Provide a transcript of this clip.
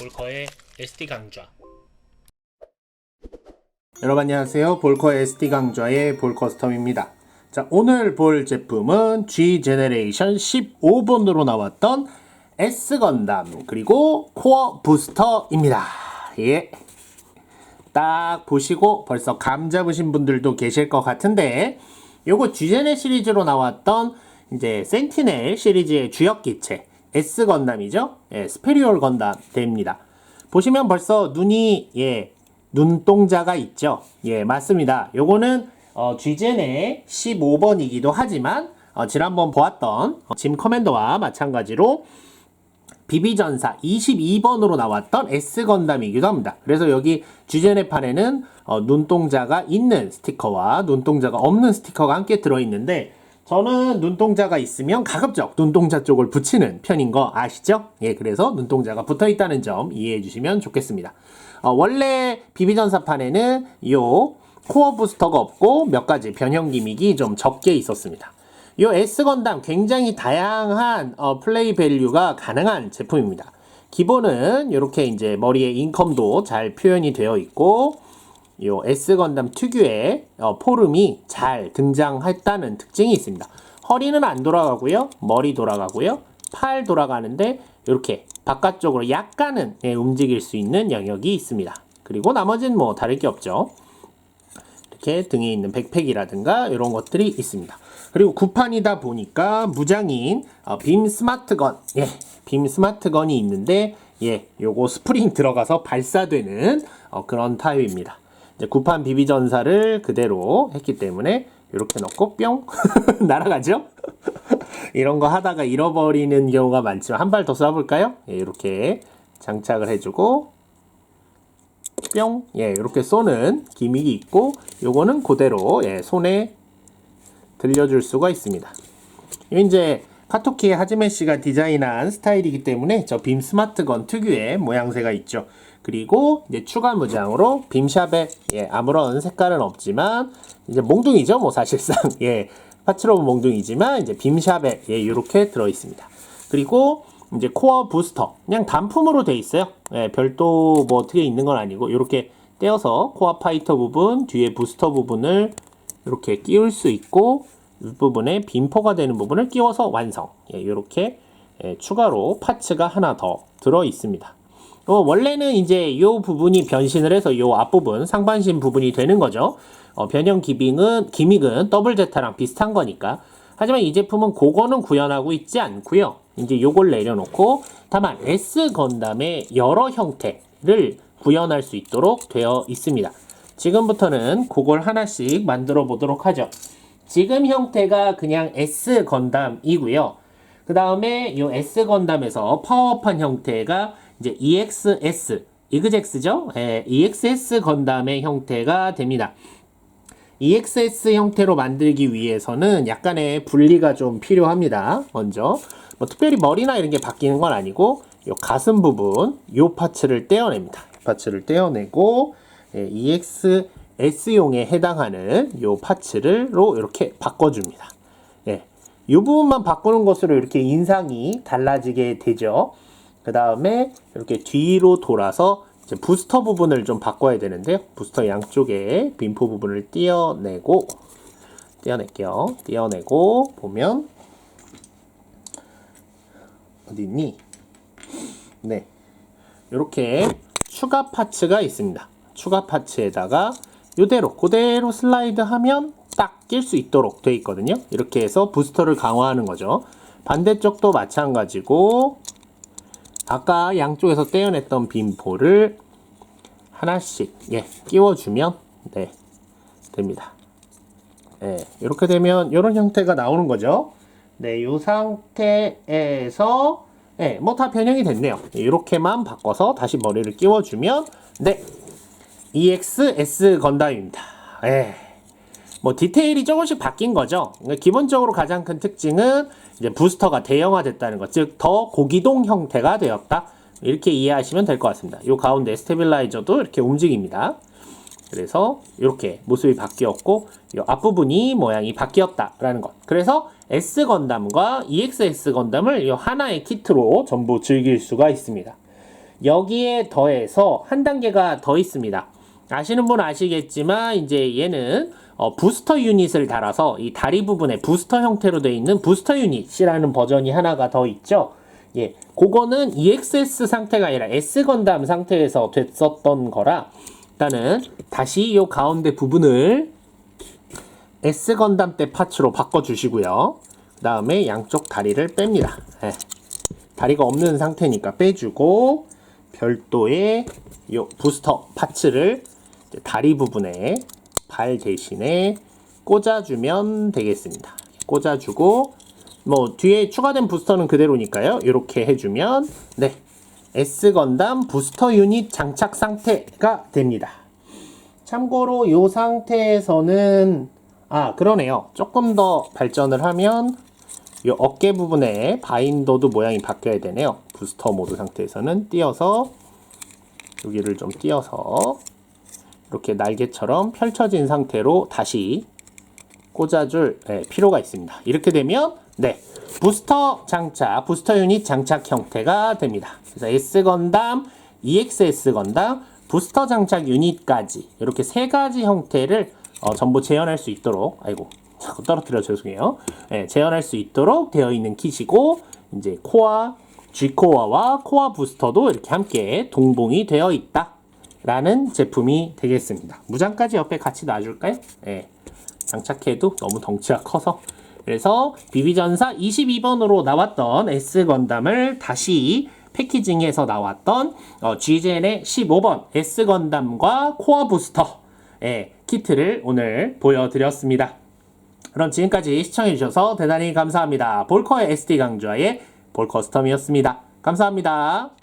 볼커의 SD 강좌 여러분 안녕하세요. 볼커 SD 강좌의 볼커스텀입니다. 자, 오늘 볼 제품은 G 제네레이션 15번으로 나왔던 S 건담 그리고 코어 부스터입니다. 예. 딱 보시고 벌써 감 잡으신 분들도 계실 것 같은데 요거 G제네 시리즈로 나왔던 이제 센티넬 시리즈의 주역 기체 S 건담이죠. 예, 스페리얼 건담 됩니다. 보시면 벌써 눈이 예 눈동자가 있죠. 예 맞습니다. 요거는 어, G젠의 15번이기도 하지만 어, 지난번 보았던 어, 짐 커맨더와 마찬가지로 비비전사 22번으로 나왔던 S 건담이기도 합니다. 그래서 여기 주제네 판에는 어, 눈동자가 있는 스티커와 눈동자가 없는 스티커가 함께 들어있는데 저는 눈동자가 있으면 가급적 눈동자 쪽을 붙이는 편인 거 아시죠? 예, 그래서 눈동자가 붙어 있다는 점 이해해 주시면 좋겠습니다. 어, 원래 비비전사판에는 요 코어 부스터가 없고 몇 가지 변형 기믹이 좀 적게 있었습니다. 이 S 건담 굉장히 다양한 어, 플레이 밸류가 가능한 제품입니다. 기본은 이렇게 이제 머리에 인컴도 잘 표현이 되어 있고 요 S 건담 특유의 어, 포름이 잘 등장했다는 특징이 있습니다. 허리는 안 돌아가고요, 머리 돌아가고요, 팔 돌아가는데 이렇게 바깥쪽으로 약간은 예, 움직일 수 있는 영역이 있습니다. 그리고 나머지는 뭐 다를 게 없죠. 이렇게 등에 있는 백팩이라든가 이런 것들이 있습니다. 그리고 구판이다 보니까 무장인 어, 빔 스마트건, 예, 빔 스마트건이 있는데 예, 요거 스프링 들어가서 발사되는 어, 그런 타입입니다. 구판 비비 전사를 그대로 했기 때문에 이렇게 넣고 뿅 날아가죠. 이런 거 하다가 잃어버리는 경우가 많지만 한 발 더 쏴볼까요? 예, 이렇게 장착을 해주고 뿅, 예, 이렇게 쏘는 기믹이 있고, 요거는 그대로 예, 손에 들려줄 수가 있습니다. 이 이제 카토키의 하지메 씨가 디자인한 스타일이기 때문에 저 빔 스마트건 특유의 모양새가 있죠. 그리고 이제 추가 무장으로 빔샵에 예, 아무런 색깔은 없지만 이제 몽둥이죠, 뭐 사실상 예, 파츠로브 몽둥이지만 이제 빔샵에 예, 이렇게 들어 있습니다. 그리고 이제 코어 부스터 그냥 단품으로 돼 있어요. 예, 별도 뭐 어떻게 있는 건 아니고 이렇게 떼어서 코어 파이터 부분 뒤에 부스터 부분을 이렇게 끼울 수 있고 윗 부분에 빈포가 되는 부분을 끼워서 완성. 예, 이렇게 예, 추가로 파츠가 하나 더 들어 있습니다. 어, 원래는 이제 이 부분이 변신을 해서 이 앞부분 상반신 부분이 되는 거죠. 어, 변형 기믹은 기믹은 더블 제타랑 비슷한 거니까. 하지만 이 제품은 그거는 구현하고 있지 않고요. 이제 요걸 내려놓고 다만 S 건담의 여러 형태를 구현할 수 있도록 되어 있습니다. 지금부터는 그걸 하나씩 만들어 보도록 하죠. 지금 형태가 그냥 S 건담이고요. 그 다음에 이 S 건담에서 파워업한 형태가 이제 EXS, 이그젝스죠? 예, EXS 건담의 형태가 됩니다. EXS 형태로 만들기 위해서는 약간의 분리가 좀 필요합니다. 먼저 뭐 특별히 머리나 이런 게 바뀌는 건 아니고 요 가슴 부분 요 파츠를 떼어냅니다. 파츠를 떼어내고 예, EXS용에 해당하는 요 파츠를로 이렇게 바꿔줍니다. 예, 이 부분만 바꾸는 것으로 이렇게 인상이 달라지게 되죠. 그 다음에 이렇게 뒤로 돌아서 부스터 부분을 좀 바꿔야 되는데요. 부스터 양쪽에 빈포 부분을 떼어내고 떼어낼게요. 떼어내고 보면 어디 있니? 네, 이렇게 추가 파츠가 있습니다. 추가 파츠에다가 이대로 그대로 슬라이드 하면 딱 낄 수 있도록 되어 있거든요. 이렇게 해서 부스터를 강화하는 거죠. 반대쪽도 마찬가지고 아까 양쪽에서 떼어냈던 빈포를 하나씩 예, 끼워주면 네 됩니다. 예, 이렇게 되면 이런 형태가 나오는 거죠. 네, 이 상태에서 예, 뭐 다 변형이 됐네요. 이렇게만 바꿔서 다시 머리를 끼워주면 네, EXS 건담입니다. 예. 뭐 디테일이 조금씩 바뀐 거죠. 그러니까 기본적으로 가장 큰 특징은 이제 부스터가 대형화됐다는 것, 즉 더 고기동 형태가 되었다. 이렇게 이해하시면 될 것 같습니다. 이 가운데 스테빌라이저도 이렇게 움직입니다. 그래서 이렇게 모습이 바뀌었고 이 앞부분이 모양이 바뀌었다라는 것. 그래서 S 건담과 EXS 건담을 이 하나의 키트로 전부 즐길 수가 있습니다. 여기에 더해서 한 단계가 더 있습니다. 아시는 분 아시겠지만 이제 얘는 어, 부스터 유닛을 달아서 이 다리 부분에 부스터 형태로 되어 있는 부스터 유닛이라는 버전이 하나가 더 있죠. 예, 그거는 EXS 상태가 아니라 S 건담 상태에서 됐었던 거라 일단은 다시 이 가운데 부분을 S 건담 때 파츠로 바꿔 주시고요. 그 다음에 양쪽 다리를 뺍니다. 예. 다리가 없는 상태니까 빼주고 별도의 요 부스터 파츠를 다리 부분에 발 대신에 꽂아주면 되겠습니다. 꽂아주고 뭐 뒤에 추가된 부스터는 그대로니까요. 이렇게 해주면 네 S 건담 부스터 유닛 장착 상태가 됩니다. 참고로 이 상태에서는 아 그러네요. 조금 더 발전을 하면 이 어깨 부분에 바인더도 모양이 바뀌어야 되네요. 부스터 모드 상태에서는 띄어서 여기를 좀 띄어서 이렇게 날개처럼 펼쳐진 상태로 다시 꽂아줄 예, 필요가 있습니다. 이렇게 되면 네 부스터 장착, 부스터 유닛 장착 형태가 됩니다. 그래서 S 건담, EXS 건담, 부스터 장착 유닛까지 이렇게 세 가지 형태를 어, 전부 재현할 수 있도록 아이고 자꾸 떨어뜨려 죄송해요. 예, 재현할 수 있도록 되어 있는 kit이고 이제 코어, G 코어와 코어 부스터도 이렇게 함께 동봉이 되어 있다. 라는 제품이 되겠습니다. 무장까지 옆에 같이 놔줄까요? 예. 장착해도 너무 덩치가 커서 그래서 비비전사 22번으로 나왔던 S 건담을 다시 패키징해서 나왔던 어, G젠의 15번 S 건담과 코어 부스터 예, 키트를 오늘 보여드렸습니다. 그럼 지금까지 시청해주셔서 대단히 감사합니다. 볼커의 SD 강좌의 볼커스텀이었습니다. 감사합니다.